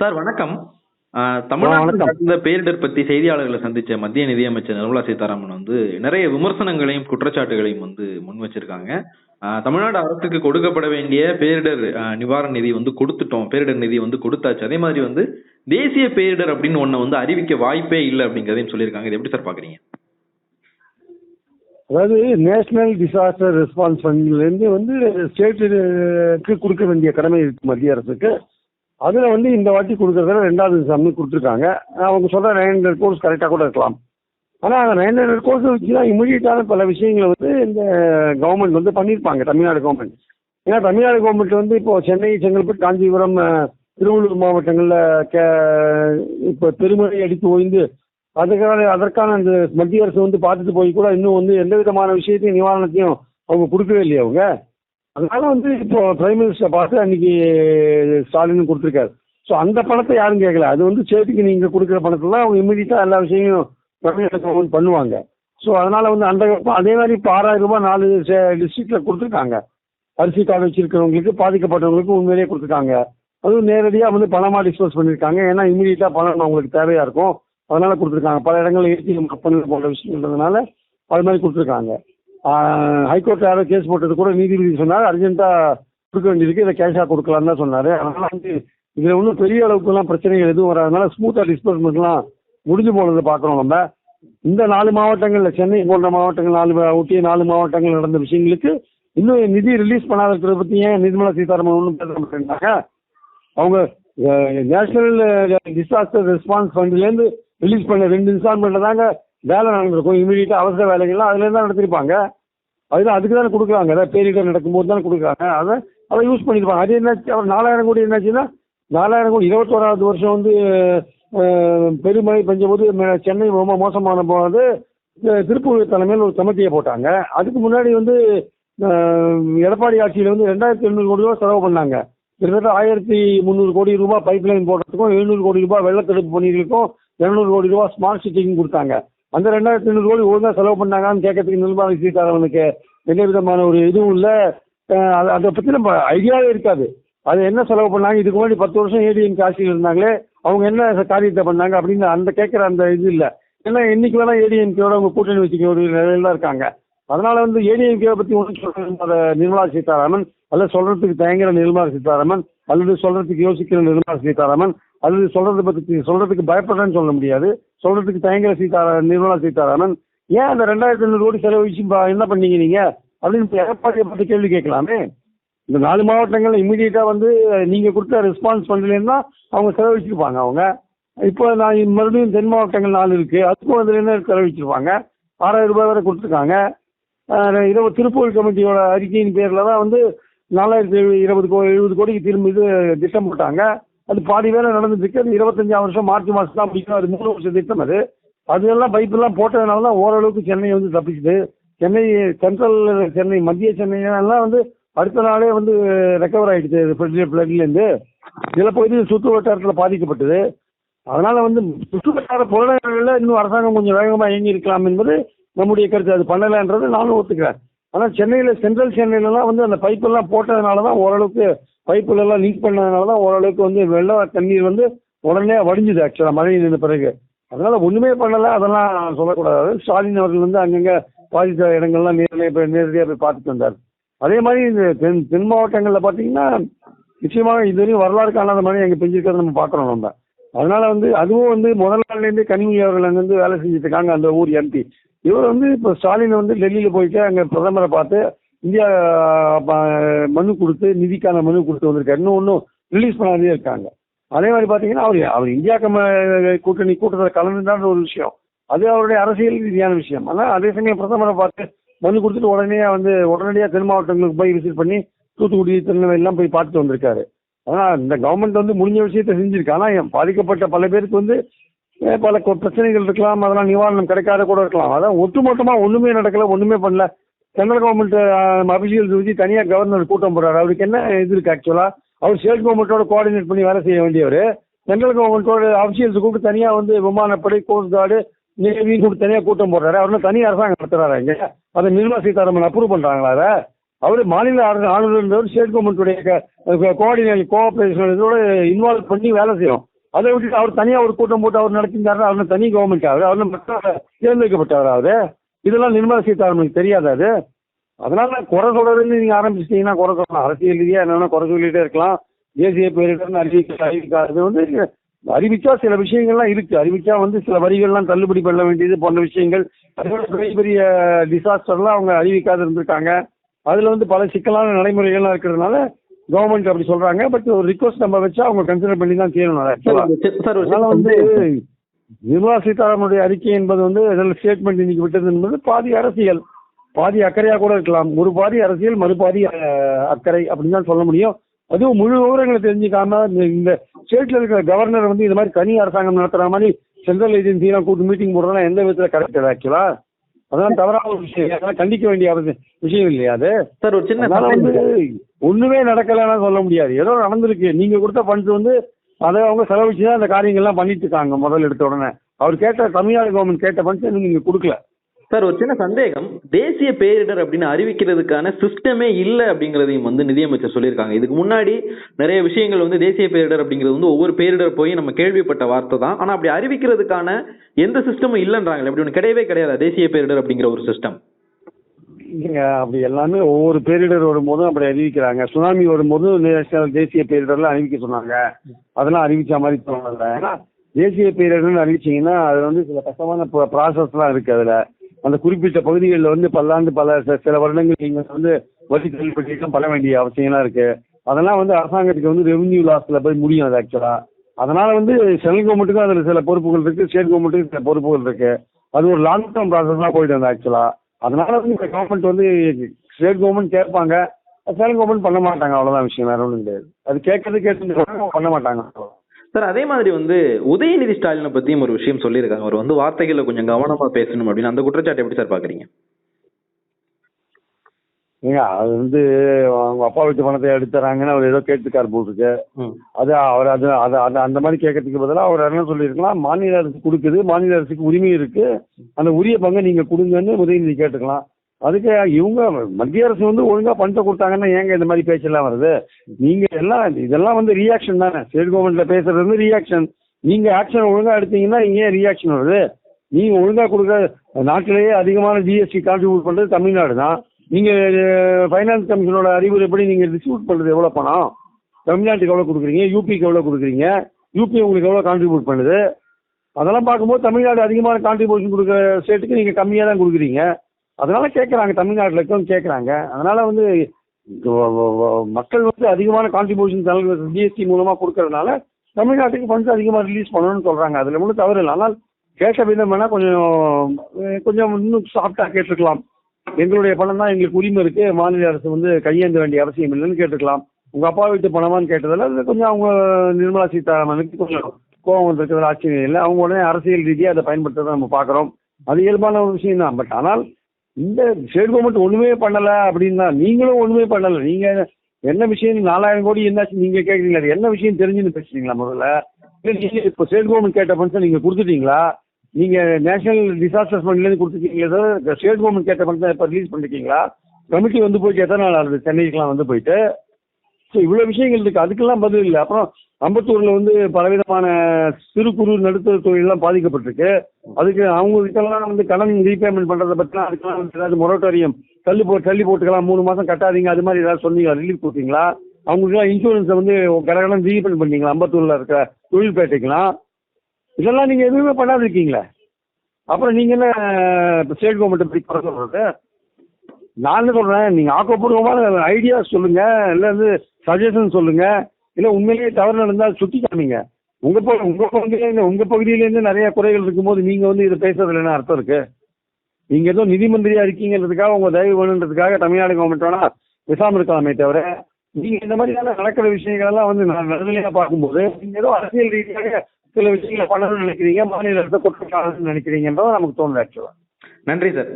Sir வணக்கம். தமிழ்நாட்டில் பேரிடர் பத்தி செய்தியாளர்களை சந்திச்ச மத்திய நிதியமைச்சர் நிர்மலா சீதாராமன் வந்து நிறைய விமர்சனங்களையும் குற்றச்சாட்டுகளையும் வந்து முன் வச்சிருக்காங்க. தமிழ்நாடு அரசுக்கு கொடுக்கப்பட வேண்டிய பேரிடர் நிவாரண நிதி வந்து கொடுத்துட்டோம். பேரிடர் நிதி வந்து கொடுத்தாச்சு. அதே மாதிரி வந்து தேசிய பேரிடர் அப்படின்னு ஒண்ண வந்து அறிவிக்க வாய்ப்பே இல்லை அப்படிங்கிறதையும் சொல்லியிருக்காங்க. இது எப்படி சார் பாக்குறீங்க அதாவது நேஷனல் டிசாஸ்டர் ரெஸ்பான்ஸ் ஃபண்ட்லேருந்து வந்து ஸ்டேட்டுக்கு கொடுக்க வேண்டிய கடமை இருக்கு மத்திய அரசுக்கு. அதில் வந்து இந்த வாட்டி கொடுக்கறதுல ரெண்டாவது சம்மி கொடுத்துருக்காங்க. அவங்க சொல்கிற நைன் ஹண்ட்ரட் கோர்ஸ் கரெக்டாக கூட இருக்கலாம். ஆனால் அந்த நைன் ஹண்ட்ரட் கோர்ஸ் வச்சு தான் இமீடியட்டான பல விஷயங்களை வந்து இந்த கவர்மெண்ட் வந்து பண்ணியிருப்பாங்க தமிழ்நாடு கவர்மெண்ட் ஏன்னா தமிழ்நாடு கவர்மெண்ட் வந்து இப்போ சென்னை செங்கல்பட்டு காஞ்சிபுரம் திருவள்ளூர் மாவட்டங்களில் கே இப்போ பெருமழை அடித்து ஓய்ந்து அதுக்கான அதற்கான அந்த மத்திய அரசு வந்து பார்த்துட்டு போய் கூட இன்னும் வந்து எந்த விதமான விஷயத்தையும் நிவாரணத்தையும் அவங்க கொடுக்கவே இல்லையா அவங்க? அதனால வந்து இப்போ பிரைம் மினிஸ்டர் பார்த்து அன்னைக்கு ஸ்டாலின் கொடுத்துருக்காரு. ஸோ அந்த பணத்தை யாரும் கேட்கல. அது வந்து ஸ்டேட்டுக்கு நீங்கள் கொடுக்குற பணத்தில் அவங்க இமீடியட்டாக எல்லா விஷயங்களும் தமிழ்நாடு பண்ணுவாங்க. ஸோ அதனால வந்து அந்த அதே மாதிரி இப்போ ஆறாயிரம் ரூபாய் நாலு டிஸ்ட்ரிக்டில் கொடுத்துருக்காங்க. அரிசி கார்டு வச்சிருக்கிறவங்களுக்கு பாதிக்கப்பட்டவங்களுக்கு உண்மையிலேயே கொடுத்துருக்காங்க. அதுவும் நேரடியாக வந்து பணமாக டிஸ்போஸ் பண்ணியிருக்காங்க ஏன்னா இமீடியட்டாக பணம் அவங்களுக்கு தேவையாக இருக்கும். அதனால கொடுத்துருக்காங்க. பல இடங்களில் ஏடிஎம் கம்பெனியில் போன்ற விஷயங்கிறதுனால அது மாதிரி கொடுத்துருக்காங்க. ஹைகோர்ட் யாரோ கேஸ் போட்டது கூட நீதிபதி சொன்னார். அர்ஜென்ட்டாக கொடுக்க வேண்டியதுக்கு இதை கேஷாக கொடுக்கலாம் தான் சொன்னார். அதனால வந்து இதில் ஒன்றும் பெரிய அளவுக்குலாம் பிரச்சனைகள் எதுவும் வராதனால ஸ்மூத்தாக டிஸ்பர்ஸ்மெண்ட்லாம் முடிஞ்சு போனதை பார்க்குறோம் நம்ம. இந்த நாலு மாவட்டங்களில் சென்னை போன்ற மாவட்டங்கள் நாலு ஊட்டி ஒட்டிய நாலு மாவட்டங்கள் நடந்த விஷயங்களுக்கு இன்னும் நிதி ரிலீஸ் பண்ணாத இருக்கிறத பற்றி ஏன் நிர்மலா சீதாராமன் ஒன்றும் பேச மாட்டேங்கிறாங்க அவங்க நேஷனல் டிசாஸ்டர் ரெஸ்பான்ஸ் ஃபண்ட்லேருந்து ரிலீஸ் பண்ண ரெண்டு இன்ஸ்டால்மெண்ட்டில் தாங்க வேலை நடந்திருக்கும் இமீடியட்டாக அவசர வேலைகள்லாம் அதில் தான் நடத்திருப்பாங்க. அதுதான் அதுக்கு தானே கொடுக்குறாங்க அதாவது பேரிடர் நடக்கும்போது தானே கொடுக்குறாங்க. அதை அதை யூஸ் பண்ணியிருப்பாங்க. அது என்னாச்சு? அவர் நாலாயிரம் கோடி என்னாச்சுன்னா நாலாயிரம் கோடி இருபத்தோராவது வருஷம் வந்து பெருமழை பெஞ்சபோது ம- சென்னை ரொம்ப மோசமான போது திருப்பூர் தலைமையில் ஒரு கமிட்டியை போட்டாங்க. அதுக்கு முன்னாடி வந்து எடப்பாடி ஆட்சியில் வந்து ரெண்டாயிரத்தி எழுநூறு கோடி ரூபா செலவு பண்ணாங்க. கிட்டத்தட்ட ஆயிரத்தி முந்நூறு கோடி ரூபாய் பைப் லைன் போடுறதுக்கும் எழுநூறு கோடி ரூபாய் வெள்ளத்தடுப்பு பணிகளுக்கும் இரநூறு கோடி ரூபாய் ஸ்மார்ட் சிட்டிக்கும் கொடுத்தாங்க. அந்த ரெண்டாயிரத்தி ஐநூறு கோடி ஒழுங்கா செலவு பண்ணாங்கன்னு கேட்கறதுக்கு நிர்மலா சீதாராமனுக்கு எந்த விதமான ஒரு இதுவும் இல்லை. அதை பற்றி நம்ம ஐடியாவே இருக்காது. அது என்ன செலவு பண்ணாங்க? இதுக்கு முன்னாடி பத்து வருஷம் ஏடிஎம் ஆட்சியில் இருந்தாங்களே அவங்க என்ன காரியத்தை பண்ணாங்க அப்படின்னு அந்த கேட்குற அந்த இது இல்லை. ஏன்னா இன்னைக்கு வேணா ஏடிஎம்கேவோட அவங்க கூட்டணி வச்சுக்க ஒரு நிலையில தான் இருக்காங்க. அதனால வந்து ஏடிஎம்கே பற்றி ஒன்றும் சொல்ற நிர்மலா சீதாராமன் அல்லது சொல்றதுக்கு தயங்குற நிர்மலா சீதாராமன் அல்லது சொல்றதுக்கு யோசிக்கிற நிர்மலா சீதாராமன் அல்லது சொல்றதை பற்றி சொல்றதுக்கு பயப்படுறேன்னு சொல்ல முடியாது. சொல்றதுக்கு தயங்கர சீதாரா நிர்மலா சீதாராமன். ஏன் அந்த ரெண்டாயிரத்தி ஐநூறு கோடி செலவழிச்சு என்ன பண்ணீங்க நீங்க? அப்படின்னு எடப்பாடியை பற்றி கேள்வி கேட்கலாமே. இந்த நாலு மாவட்டங்கள்ல இமீடியட்டா வந்து நீங்க கொடுத்த ரெஸ்பான்ஸ் பண்ணலன்னா அவங்க செலவழிச்சிருப்பாங்க அவங்க. இப்போ நான் மறுபடியும் தென் மாவட்டங்கள் நாலு இருக்கு. அதுக்கும் அதுல என்ன செலவழிச்சிருப்பாங்க? ஆறாயிரம் ரூபாய் வரை கொடுத்துருக்காங்க. இரவு திருப்பூர் கமிட்டியோட அறிக்கையின் பேர்ல தான் வந்து நாலாயிரத்தி எழுபது இருபது கோ எழுபது கோடிக்கு திரும்ப இது திட்டம் போட்டாங்க. அது பாதி வேலை நடந்துட்டு அது இருபத்தஞ்சாம் வருஷம் மார்ச் மாதம் தான் முடிக்கும் அது மூணு வருஷம் திட்டம் அது. அதெல்லாம் பைப்பெல்லாம் போட்டதுனால தான் ஓரளவுக்கு சென்னை வந்து தப்பிச்சுது. சென்னை சென்ட்ரல் சென்னை மத்திய சென்னையெல்லாம் வந்து அடுத்த நாளே வந்து ரெக்கவர் ஆகிடுச்சு ஃப்ளட்லேருந்து சில பகுதியில் சுற்று வட்டாரத்தில் பாதிக்கப்பட்டது. அதனால் வந்து சுற்று வட்டார புறநகர்களில் இன்னும் அரசாங்கம் கொஞ்சம் வேகமாக இயங்கி இருக்கலாம் என்பது நம்முடைய கருத்து. அது பண்ணலைன்றது நானும் ஒத்துக்கிறேன். ஆனால் சென்னையில் சென்ட்ரல் சென்னையிலலாம் வந்து அந்த பைப்பெல்லாம் போட்டதுனால தான் ஓரளவுக்கு பைப்புல எல்லாம் லீக் பண்ணதுனால தான் ஓரளவுக்கு வந்து வெள்ளம் தண்ணீர் வந்து உடனே வடிஞ்சுது ஆக்சுவலாக மழை நின்ற பிறகு. அதனால ஒன்றுமே பண்ணலை. அதெல்லாம் சொல்லக்கூடாது. ஸ்டாலின் அவர்கள் வந்து அங்கங்கே பாதித்த இடங்கள்லாம் நேரடியாக போய் நேரடியாக போய் பார்த்துட்டு வந்தார். அதே மாதிரி இந்த தென் தென் மாவட்டங்களில் பார்த்தீங்கன்னா நிச்சயமாக இதுவரையும் வரலாறு காணாத மழை அங்கே பெஞ்சிருக்கிறத நம்ம பார்க்குறோம் நம்ம. அதனால வந்து அதுவும் வந்து முதல் நாள்லேருந்தே கனிமொழி அவர்கள் அங்கேருந்து வந்து வேலை செஞ்சுட்டு இருக்காங்க அந்த ஊர் எம்பி இவர் வந்து இப்போ ஸ்டாலின் வந்து டெல்லியில் போயிட்டு அங்கே பிரதமரை பார்த்து இந்தியா மனு கொடுத்து நிதிக்கான மனு கொடுத்து வந்திருக்காரு. இன்னும் ஒன்றும் ரிலீஸ் பண்ணாதே இருக்காங்க. அதே மாதிரி பார்த்தீங்கன்னா அவர் அவர் இந்தியா கம கூட்டணி கூட்டத்தில் கலந்துதான் ஒரு விஷயம். அது அவருடைய அரசியல் ரீதியான விஷயம். ஆனால் அதே சமயம் பிரதமரை பார்த்து மனு கொடுத்துட்டு உடனே வந்து உடனடியாக தென் மாவட்டங்களுக்கு போய் விசிட் பண்ணி தூத்துக்குடி திருநெல்வேலி எல்லாம் போய் பார்த்துட்டு வந்திருக்காரு. ஆனால் இந்த கவர்மெண்ட் வந்து முடிஞ்ச விஷயத்தை செஞ்சிருக்கு. ஆனால் பாதிக்கப்பட்ட பல பேருக்கு வந்து பல பிரச்சனைகள் இருக்கலாம். அதெல்லாம் நிவாரணம் கிடைக்காத கூட இருக்கலாம். அதான் ஒட்டுமொத்தமாக ஒன்றுமே நடக்கல ஒன்றுமே பண்ணல. சென்ட்ரல் கவர்மெண்ட் அபிஷியல்ஸ் வச்சு தனியாக கவர்னர் கூட்டம் போடுறாரு. அவருக்கு என்ன இது இருக்கு ஆக்சுவலாக அவர் ஸ்டேட் கவர்மெண்ட்டோட கோஆர்டினேட் பண்ணி வேலை செய்ய வேண்டியவர். சென்ட்ரல் கவர்மெண்ட்டோட அபிஷியல்ஸ் கூப்பிட்டு தனியாக வந்து விமானப்படை கோஸ்ட் கார்டு நேவின்னு கூப்பிட்டு தனியாக கூட்டம் போடுறாரு. அவர் தனி அரசாங்கம் நடத்துறாரு இங்கே? அதை நிர்மலா சீதாராமன் அப்ரூவ் பண்ணுறாங்களா அதை? அவர் மாநில ஆளுநர் ஆளுநர் ஸ்டேட் கவர்மெண்ட்டுடைய கோஆர்டினேட் கோஆபரேஷன் இதோட இன்வால்வ் பண்ணி வேலை செய்யும் அதை விட்டுட்டு அவர் தனியாக ஒரு கூட்டம் போட்டு அவர் நடத்திருந்தாரு அவர் தனி கவர்மெண்ட் அவர் அவர் மட்டும் தேர்ந்தெடுக்கப்பட்டவர் அவர்? இதெல்லாம் நிர்மலா சீதாராமனுக்கு தெரியாது அது? அதனால குறை சொல்றதுன்னு நீங்க ஆரம்பிச்சிட்டீங்கன்னா குறை சொல்லலாம். அரசியல் ரீதியா என்னன்னா குறை சொல்லிட்டே இருக்கலாம். தேசிய பேரிடர்னு அறிவிக்க அறிவிக்காது வந்து அறிவிச்சா சில விஷயங்கள்லாம் இருக்கு. அறிவிச்சா வந்து சில வரிகள்லாம் தள்ளுபடி பண்ண வேண்டியது போன்ற விஷயங்கள். அதோட பெரிய பெரிய டிசாஸ்டர்லாம் அவங்க அறிவிக்காது இருந்திருக்காங்க. அதுல வந்து பல சிக்கலான நடைமுறைகள்லாம் இருக்கிறதுனால கவர்மெண்ட் அப்படி சொல்றாங்க. பட் ஒரு ரிக்வஸ்ட் நம்ம வச்சா அவங்க கன்சிடர் பண்ணி தான் செய்யணும். சார் ஆக்சுவலா ஒரு சி- சார் ஒரு அதனால வந்து. நிர்மலா சீதாராமனுடைய அறிக்கை என்பது வந்து ஸ்டேட்மெண்ட் இன்னைக்கு விட்டது என்பது பாதி அரசியல். பாதி அக்கறையா கூட இருக்கலாம். ஒரு பாதி அரசியல் மறுபாதி அக்கறை அப்படின்னு தான் சொல்ல முடியும். அதுவும் முழு விவரங்களை தெரிஞ்சுக்காம இந்த- ஸ்டேட்ல இருக்கிற கவர்னர் வந்து இந்த மாதிரி தனி அரசாங்கம் நடத்துற மாதிரி சென்ட்ரல் ஏஜென்சிலாம் கூட்டு மீட்டிங் போடுறதுலாம் எந்த விதத்துல கரெக்ட் ஆக்சுவலா அதெல்லாம் தவறான ஒரு விஷயம். அதெல்லாம் கண்டிக்க வேண்டிய விஷயம் இல்லையா அது? சார் ஒரு சின்ன வந்து. ஒண்ணுமே நடக்கலைன்னா சொல்ல முடியாது. ஏதோ நடந்திருக்கு. நீங்க கொடுத்த ஃபண்ட்ஸ் வந்து அதை அவங்க செலவழிச்சு தான் அந்த காரியங்கள்லாம் பண்ணிட்டு இருக்காங்க முதல் எடுத்த உடனே. அவர் கேட்ட தமிழ்நாடு கவர்மெண்ட் கேட்ட ஃபண்ட்ஸ் நீங்க கொடுக்கல. சார் ஒரு சின்ன சந்தேகம். தேசிய பேரிடர் அப்படின்னு அறிவிக்கிறதுக்கான சிஸ்டமே இல்லை அப்படிங்கிறதையும் வந்து நிதியமைச்சர் சொல்லியிருக்காங்க. இதுக்கு முன்னாடி நிறைய விஷயங்கள் வந்து தேசிய பேரிடர் அப்படிங்கிறது வந்து ஒவ்வொரு பேரிடர் போய் நம்ம கேள்விப்பட்ட வார்த்தை தான். ஆனா அப்படி அறிவிக்கிறதுக்கான எந்த சிஸ்டமும் இல்லைன்றாங்களே அப்படி ஒன்று கிடையவே கிடையாது தேசிய பேரிடர் அப்படிங்கிற ஒரு சிஸ்டம் இல்லைங்க அப்படி எல்லாமே ஒவ்வொரு பேரிடர் வரும்போதும் அப்படி அறிவிக்கிறாங்க. சுனாமி வரும்போது நேஷனல் தேசிய பேரிடர்லாம் அறிவிக்க சொன்னாங்க. அதெல்லாம் அறிவிச்ச மாதிரி தோணல. ஏன்னா தேசிய பேரிடர்னு அறிவிச்சீங்கன்னா அது வந்து சில கஷ்டமான ப்ராசஸ்லாம் இருக்கு அதுல. அந்த குறிப்பிட்ட பகுதிகளில் வந்து பல்லாண்டு பல சில வருடங்கள் நீங்க வந்து வரி தள்ளுபடியெல்லாம் பண்ண வேண்டிய அவசியம்லாம் இருக்கு. அதெல்லாம் வந்து அரசாங்கத்துக்கு வந்து ரெவன்யூ லாஸ்ல போய் முடியும் அது ஆக்சுவலா அதனால வந்து சென்ட்ரல் கவர்மெண்ட்டுக்கும் அதுல சில பொறுப்புகள் இருக்கு ஸ்டேட் கவர்மெண்ட்டுக்கு சில பொறுப்புகள் இருக்கு. அது ஒரு லாங் டேர்ம் ப்ராசஸ்லாம் போயிட்டு வந்தது ஆக்சுவலா அதனால வந்து இந்த கவர்மெண்ட் வந்து ஸ்டேட் கவர்மெண்ட் கேட்பாங்க. சென்ட்ரல் கவர்மெண்ட் பண்ண மாட்டாங்க. அவ்வளவுதான் விஷயம். வேற ஒன்றும் கிடையாது. அது கேட்கறது கேட்டு பண்ண மாட்டாங்க. சார் அதே மாதிரி வந்து உதயநிதி ஸ்டாலினை பத்தியும் ஒரு விஷயம் சொல்லியிருக்காங்க. அவர் வந்து வார்த்தைகளை கொஞ்சம் கவனமா பேசணும் அப்படின்னு. அந்த குற்றச்சாட்டை எப்படி சார் பாக்குறீங்க? ஏங்க அது வந்து அவங்க அப்பா வீட்டு பணத்தை எடுத்துறாங்கன்னு அவர் ஏதோ கேட்டுக்கார் போட்டுருக்கு. அது அவர் அது அது அது அந்த மாதிரி கேட்கறதுக்கு பதிலாக அவர் என்ன சொல்லியிருக்கலாம் மாநில அரசு கொடுக்குது மாநில அரசுக்கு உரிமை இருக்கு. அந்த உரிய பங்கை நீங்க கொடுங்கன்னு உதயநிதி கேட்டுக்கலாம். அதுக்கு இவங்க மத்திய அரசு வந்து ஒழுங்கா பணத்தை கொடுத்தாங்கன்னா ஏங்க இந்த மாதிரி பேச்செல்லாம் வருது? நீங்க எல்லாம் இதெல்லாம் வந்து ரியாக்ஷன் தானே. ஸ்டேட் கவர்மெண்ட்ல பேசுறது வந்து ரியாக்ஷன் நீங்க ஆக்ஷன் ஒழுங்கா எடுத்தீங்கன்னா இங்க ரியாக்ஷன் வருது. நீங்க ஒழுங்கா கொடுக்க நாட்டிலேயே அதிகமான ஜிஎஸ்டி கான்ட்ரிபியூட் பண்றது தமிழ்நாடு தான். நீங்க ஃபைனான்ஸ் கமிஷனோட அறிவுரைப்படி நீங்க டிஸ்ட்ரிபியூட் பண்றது எவ்வளவு பணம்? தமிழ்நாட்டுக்கு எவ்வளவு கொடுக்குறீங்க? யூபிக்கு எவ்வளவு கொடுக்குறீங்க? யூபி உங்களுக்கு எவ்வளவு கான்ட்ரிபியூட் பண்ணுது? அதெல்லாம் பார்க்கும்போது தமிழ்நாடு அதிகமான கான்ட்ரிபியூஷன் கொடுக்குற ஸ்டேட்டுக்கு நீங்க கம்மியா தான் கொடுக்குறீங்க. அதனால கேட்குறாங்க தமிழ்நாட்டில் இருக்கவங்க கேட்குறாங்க அதனால வந்து மக்கள் வந்து அதிகமான கான்ட்ரிபியூஷன் ஜிஎஸ்டி மூலமா கொடுக்கறதுனால தமிழ்நாட்டுக்கு ஃபண்ட்ஸ் அதிகமாக ரிலீஸ் பண்ணணும்னு சொல்றாங்க. அதுல ஒன்றும் தவறு இல்லை. ஆனால் கேட்ட விதம் வேணா கொஞ்சம் கொஞ்சம் இன்னும் சாஃப்டா கேட்டிருக்கலாம். எங்களுடைய பணம் தான் எங்களுக்கு உரிமை இருக்கு. மாநில அரசு வந்து கையேந்த வேண்டிய அவசியம் இல்லைன்னு கேட்டுக்கலாம். உங்க அப்பா வீட்டு பணமான்னு கேட்டதில் அது கொஞ்சம் அவங்க நிர்மலா சீதாராமனுக்கு கொஞ்சம் கோபம் வந்திருக்கிறது ஆச்சரியம் இல்லை. அவங்க உடனே அரசியல் ரீதியாக அதை பயன்படுத்துறதை நம்ம பார்க்குறோம். அது இயல்பான ஒரு விஷயம் தான். பட் ஆனால் இந்த ஸ்டேட் கவர்மெண்ட் ஒன்றுமே பண்ணல அப்படின்னா நீங்களும் ஒண்ணுமே பண்ணலை. நீங்க என்ன விஷயம் நாலாயிரம் கோடி என்னாச்சு நீங்க கேட்குறீங்களா அது என்ன விஷயம் தெரிஞ்சுன்னு பேசுறீங்களா முதல்ல? இல்லை நீங்கள் இப்போ ஸ்டேட் கவர்மெண்ட் கேட்ட பணத்தை நீங்கள் கொடுத்துட்டீங்களா? நீங்க நேஷனல் டிசாஸ்டர் ஃபண்ட்ல இருந்து கொடுத்துருக்கீங்களா ஸ்டேட் கவர்மெண்ட் கேட்ட பணத்தை இப்ப ரிலீஸ் பண்ணிருக்கீங்களா கமிட்டி வந்து போயிட்டு எத்தனை நாள் ஆகுது? சென்னைக்குலாம் வந்து போயிட்டு. ஸோ இவ்வளோ விஷயங்கள் இருக்கு. அதுக்கெல்லாம் பதில் இல்லை. அப்புறம் அம்பத்தூர்ல வந்து பலவிதமான சிறு குறு நடுத்தர தொழிலெல்லாம் பாதிக்கப்பட்டிருக்கு. அதுக்கு அவங்க வந்து கடன் ரீபேமெண்ட் பண்றதை பற்றிலாம் அதுக்கெல்லாம் வந்து ஏதாவது மொரட்டோரியம் தள்ளி போ தள்ளி போட்டுக்கலாம். மூணு மாசம் கட்டாதீங்க. அது மாதிரி ஏதாவது சொன்னீங்க ரிலீஃப் கொடுத்தீங்களா? அவங்களுக்குலாம் இன்சூரன்ஸை வந்து கடகடன் ரீபேமெண்ட் பண்ணீங்களா? அம்பத்தூர்ல இருக்க தொழில்பேட்டைக்கெல்லாம்? இதெல்லாம் நீங்க எதுவுமே பண்ணாது இருக்கீங்களே அப்புறம் நீங்க என்ன ஸ்டேட் கவர்மெண்ட் பற்றி குறை சொல்றது? நான் என்ன சொல்றேன் நீங்க ஆக்கப்பூர்வமான ஐடியா சொல்லுங்க இல்ல வந்து சஜஷன் சொல்லுங்க இல்ல உண்மையிலேயே தவறு நடந்தால் சுட்டி காமிங்க. உங்க ப- உங்க பகுதியில உங்க பகுதியிலேருந்து நிறைய குறைகள் இருக்கும்போது நீங்க வந்து இதை பேசுறதுல என்ன அர்த்தம் இருக்கு. நீங்க ஏதோ நிதி மந்திரியாக இருக்கீங்கிறதுக்காக உங்க தயவு வேணுன்றதுக்காக தமிழ்நாடு கவர்மெண்ட் வேணா பேசாமல் இருக்கலாமே தவிர நீங்க இந்த மாதிரியான நடக்கிற விஷயங்கள் எல்லாம் வந்து நான் நடுநிலையா பார்க்கும்போது நீங்க ஏதோ அரசியல் ரீதியாக சில விஷயங்களை பண்ணணும்னு நினைக்கிறீங்க மாநில அரசை குற்றம் நினைக்கிறீங்கன்றதை நமக்கு தோணுது ஆக்சுவலா நன்றி சார்.